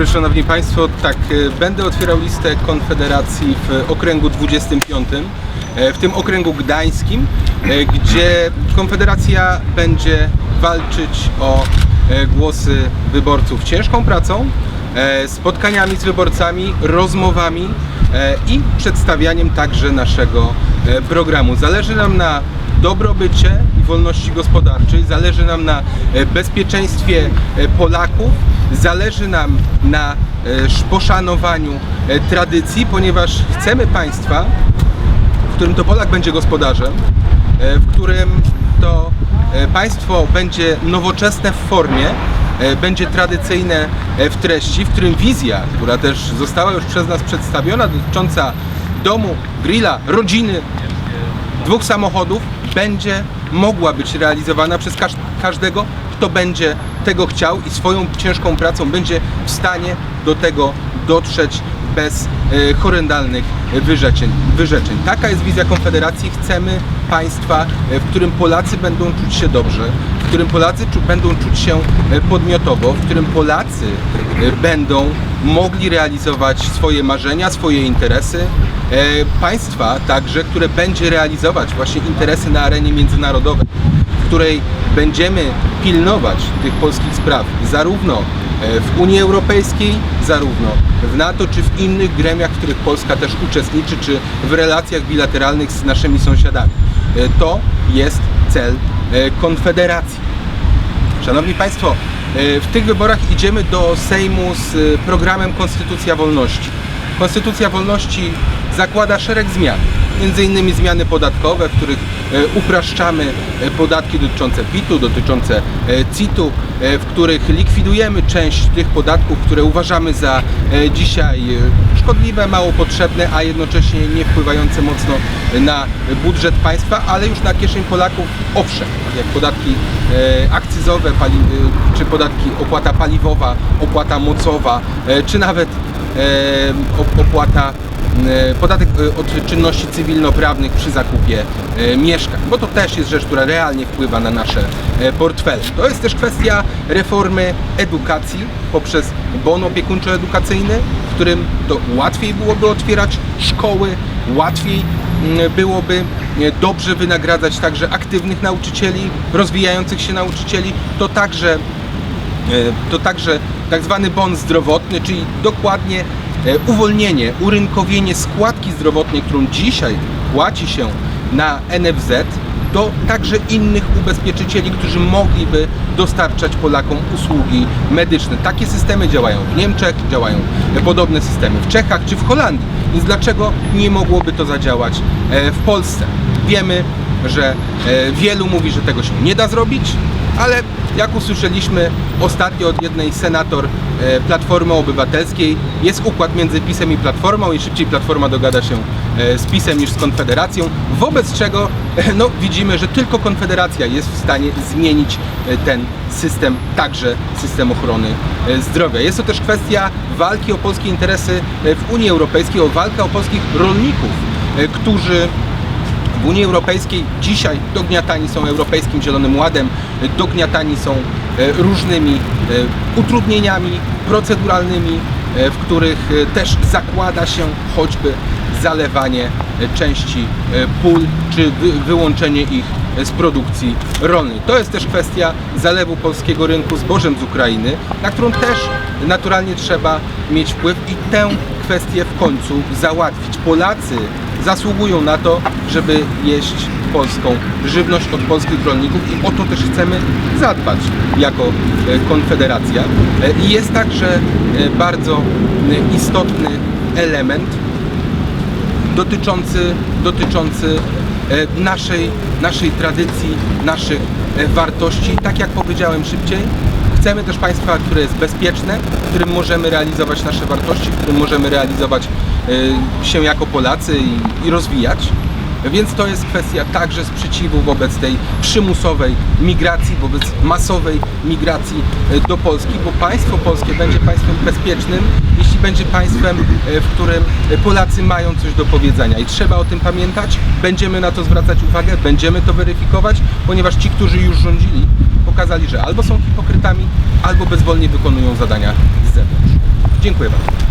dobry, szanowni państwo. Tak, e, będę otwierał listę Konfederacji w okręgu 25, e, w tym okręgu gdańskim, e, gdzie Konfederacja będzie walczyć o e, głosy wyborców ciężką pracą, spotkaniami z wyborcami, rozmowami i przedstawianiem także naszego programu. Zależy nam na dobrobycie i wolności gospodarczej, zależy nam na bezpieczeństwie Polaków, zależy nam na e, sz- poszanowaniu e, tradycji, ponieważ chcemy państwa, w którym to Polak będzie gospodarzem, e, w którym to państwo będzie nowoczesne w formie, będzie tradycyjne w treści, w którym wizja, która też została już przez nas przedstawiona, dotycząca domu, grilla, rodziny, dwóch samochodów będzie mogła być realizowana przez każ- każdego, kto będzie tego chciał i swoją ciężką pracą będzie w stanie do tego dotrzeć bez e, horrendalnych wyrzeczeń, wyrzeczeń. Taka jest wizja Konfederacji. Chcemy państwa, e, w którym Polacy będą czuć się dobrze, w którym Polacy będą czuć się e, podmiotowo, w którym Polacy będą mogli realizować swoje marzenia, swoje interesy, państwa także, które będzie realizować właśnie interesy na arenie międzynarodowej, w której będziemy pilnować tych polskich spraw zarówno e, w Unii Europejskiej, zarówno w NATO, czy w innych gremiach, w których Polska też uczestniczy, czy w relacjach bilateralnych z naszymi sąsiadami. E, To jest cel e, Konfederacji. Szanowni Państwo, w tych wyborach idziemy do Sejmu z programem Konstytucja Wolności. Konstytucja Wolności zakłada szereg zmian, między innymi zmiany podatkowe, w których e, upraszczamy e, podatki dotyczące PIT-u, dotyczące e, CIT-u, w których likwidujemy część tych podatków, które uważamy za dzisiaj szkodliwe, mało potrzebne, a jednocześnie nie wpływające mocno na budżet państwa, ale już na kieszeń Polaków owszem, jak podatki akcyzowe, czy podatki opłata paliwowa, opłata mocowa, czy nawet op- opłata podatek e, od czynności cywilnoprawnych przy zakupie e, mieszkań, bo to też jest rzecz, która realnie wpływa na nasze e, portfele. To jest też kwestia reformy edukacji poprzez bon opiekuńczo-edukacyjny, w którym to łatwiej byłoby otwierać szkoły, łatwiej mm, byłoby e, dobrze wynagradzać także aktywnych nauczycieli, rozwijających się nauczycieli, to także E, to także tak zwany bon zdrowotny, czyli dokładnie e, uwolnienie, urynkowienie składki zdrowotnej, którą dzisiaj płaci się na NFZ, do także innych ubezpieczycieli, którzy mogliby dostarczać Polakom usługi medyczne. Takie systemy działają w Niemczech, działają e, podobne systemy w Czechach czy w Holandii. Więc dlaczego nie mogłoby to zadziałać e, w Polsce? Wiemy, że e, wielu mówi, że tego się nie da zrobić, ale jak usłyszeliśmy ostatnio od jednej senator e, Platformy Obywatelskiej, jest układ między PiSem i Platformą i szybciej Platforma dogada się e, z PiSem niż z Konfederacją, wobec czego e, no, widzimy, że tylko Konfederacja jest w stanie zmienić ten system, także system ochrony zdrowia. Jest to też kwestia walki o polskie interesy w Unii Europejskiej, o walkę o polskich rolników, którzy w Unii Europejskiej dzisiaj dogniatani są Europejskim Zielonym Ładem, dogniatani są e, różnymi e, utrudnieniami proceduralnymi, e, w których też zakłada się choćby zalewanie części pól czy wy- wyłączenie ich z produkcji rolnej. To jest też kwestia zalewu polskiego rynku zbożem z Ukrainy, na którą też naturalnie trzeba mieć wpływ i tę kwestię w końcu załatwić. Polacy zasługują na to, żeby jeść polską żywność od polskich rolników i o to też chcemy zadbać jako e, Konfederacja. E, I jest także e, bardzo istotny element dotyczący, dotyczący naszej, naszej tradycji, naszych wartości. Tak jak powiedziałem szybciej, chcemy też państwa, które jest bezpieczne, w którym możemy realizować nasze wartości, w którym możemy realizować e, się jako Polacy i rozwijać. Więc to jest kwestia także sprzeciwu wobec tej przymusowej migracji, wobec masowej migracji e, do Polski, bo państwo polskie będzie państwem bezpiecznym, jeśli będzie państwem, e, w którym e, Polacy mają coś do powiedzenia i trzeba o tym pamiętać. Będziemy na to zwracać uwagę, będziemy to weryfikować, ponieważ ci, którzy już rządzili, pokazali, że albo są hipokrytami, albo bezwolnie wykonują zadania z zewnątrz. Dziękuję bardzo.